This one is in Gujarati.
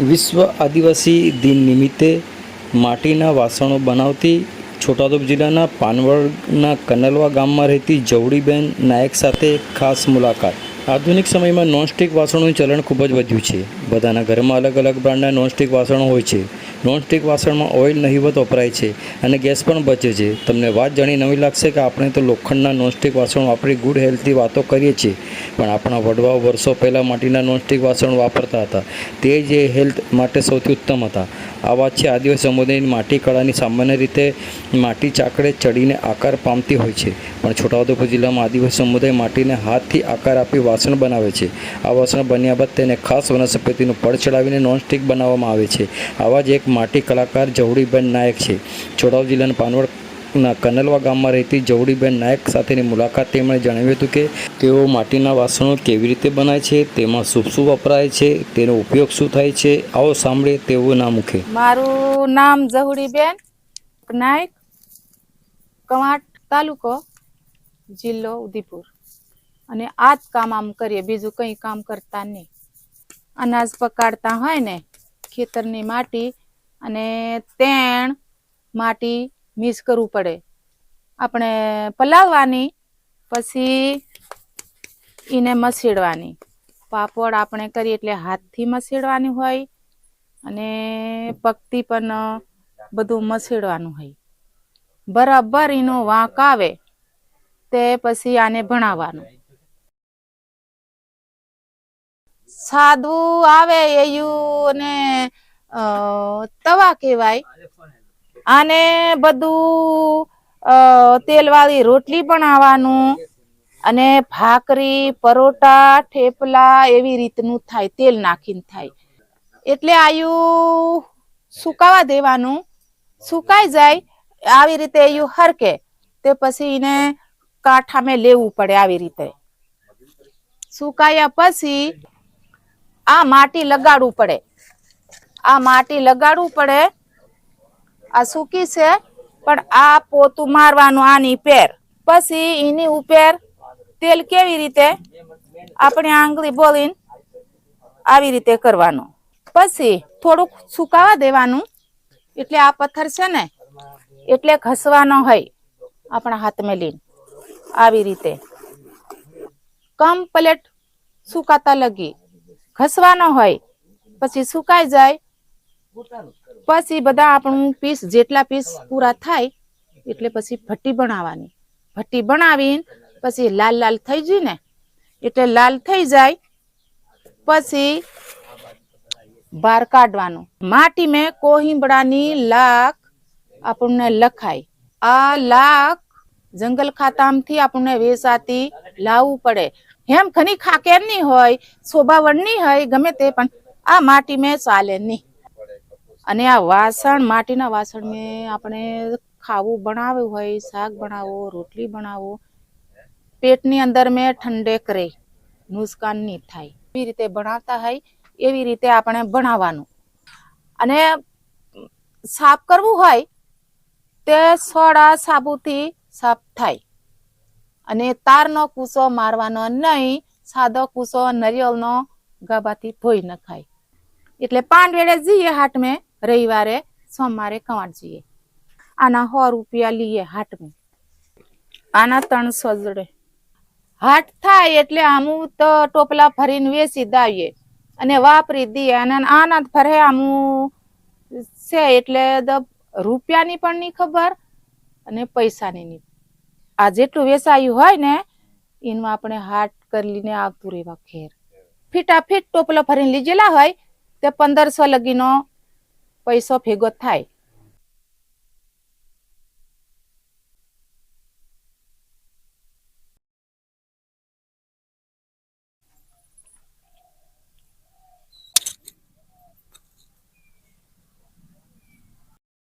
વિશ્વ આદિવાસી દિન નિમિત્તે માટીના વાસણો બનાવતી છોટાઉદેપુર જિલ્લાના પાનવડના કનલવા ગામમાં રહેતી જવડીબેન નાયક સાથે ખાસ મુલાકાત. આધુનિક સમયમાં નોનસ્ટિક વાસણોનું ચલણ ખૂબ જ વધ્યું છે. બધાના ઘરમાં અલગ અલગ બ્રાન્ડના નોનસ્ટિક વાસણો હોય છે. નોનસ્ટિક વાસણમાં ઓઇલ નહીવત વપરાય છે અને ગેસ પણ બચે છે. તમને વાત જાણી નવી લાગશે કે આપણે તો લોખંડના નોનસ્ટિક વાસણો વાપરી ગુડ હેલ્થની વાતો કરીએ છીએ. પણ આપણા વડવાઓ વર્ષો પહેલાં માટીના નોનસ્ટિક વાસણો વાપરતા હતા. તે જે હેલ્થ માટે સૌથી ઉત્તમ હતા. આ વાત છે આદિવાસી સમુદાયની માટી કળાની સામાન્ય રીતે માટી ચાકડે ચડીને આકાર પામતી હોય છે. પણ છોટાઉદેપુર જિલ્લામાં આદિવાસી સમુદાય માટીને હાથથી આકાર આપી વાસણ બનાવે છે. આ વાસણ બન્યા બાદ તેને ખાસ વનસ્પતિનું પડ ચડાવીને નોનસ્ટિક બનાવવામાં આવે છે. આવા જ એક માટી કલાકાર જવડીબેન નાયક છે. છોટાઉ જિલ્લાના પાનવડના કનલવા ગામમાં રહેતી જવડીબેન નાયક સાથેની મુલાકાત તેમણે જણાવ્યું હતું કે, તેઓ માટીના વાસણો કેવી રીતે બનાય છે, તેમાં શું શું વપરાય છે, તેનો ઉપયોગ શું થાય છે, આવો સાંભળે તેવું નામ મૂકે મારું નામ જવડીબેન નાયક, કવાટ તાલુકો જિલ્લો ઉદયપુર. અને આ જ કામ આમ કરીએ, બીજું કંઈ કામ કરતા નહીં. અનાજ પકાડતા હોય ને, ખેતરની માટી અને તેણ માટી મિક્સ કરવું પડે. આપણે પલાવવાની, પછી એને મસેડવાની. પાપડ આપણે કરીએ એટલે હાથથી મસેડવાની હોય અને પગથી પણ બધું મસેડવાનું હોય. બરાબર એનો વાંક આવે, તે પછી આને ભણાવવાનું. સાદું આવે એયું ને અ, તવા કહેવાય. અને બધું તેલવાળી રોટલી બનાવવાનું અને ભાખરી પરોટા થેપલા એવી રીતનું થાય તેલ નાખીને થાય. એટલે આયુ સુકાવા દેવાનું. સુકાઈ જાય આવી રીતે આયુ હરકે. તે પછી એને કાંઠામાં લેવું પડે આવી રીતે. સુકાયા પછી આ માટી લગાડવું પડે. આ માટી લગાડવું પડે. આ સૂકી છે, પણ આ પોતું મારવાનું આની પેર. પછી એની ઉપર તેલ કેવી રીતે? આપણે આંગળી બોલીને આવી રીતે કરવાનું. પછી થોડુંક સુકાવા દેવાનું. એટલે આ પથ્થર છે ને, એટલે ઘસવાનો હોય આપણા હાથમાં લઈને. આવી રીતે. કમ્પ્લેટ સુકાતા લગી. ઘસવાનો હોય, પછી સુકાઈ જાય, પછી બધા આપણું પીસ જેટલા પીસ પૂરા થાય, એટલે પછી ભટ્ટી બનાવવાની. ભટ્ટી બનાવીને પછી લાલ લાલ થઈ જાય ને, એટલે લાલ થઈ જાય, પછી બહાર કાઢવાનું. માટી મેં કોહિંબડાની લાખ આપણને લખાય આ લાખ જંગલ ખાતામાંથી આપણને વેસાતી લાવવું પડે. એમ ઘણી ખાકેરની હોય શોભાવળની હોય, ગમે તે, પણ આ માટી મેં ચાલે નહીં. અને આ વાસણ, માટીના વાસણ મેં આપણે ખાવું બનાવ્યું હોય, શાક બનાવો, રોટલી બનાવો, પેટની અંદર મેં ઠંડક રહે નુકસાન નહીં થાય. એવી રીતે બનાવતા હોય, એવી રીતે આપણે બનાવવાનું. અને સાફ કરવું હોય, તે સોડા, સાબુથી સાફ થાય. અને તારનો કૂસો મારવાનો નહીં, સાદો કૂસો નરિયલનો ગાબાથી ધોઈ નખાય. એટલે પાંચ વેળે જઈએ હાટ મેં, રવિવારે, સોમવારે કવાંટ જઈએ આના સો રૂપિયા લઈએ હાટ મેં. આના ત્રણસો જોડે. હાટ થાય એટલે આમું તો ટોપલા ફરીને વેચી દાવીએ અને વાપરી દઈએ અને આના ફરે આમું છે એટલે રૂપિયાની પણ નહીં ખબર અને પૈસાની નહીં. આ જેટલું વેસાયું હોય ને, એનું આપણે હાટ કરી લઈને આવતું રહેવા ખેર ફીટાફીટ ટોપલો ભરીને લીધેલા હોય, તે પંદરસો લગીનો પૈસો ભેગો થાય.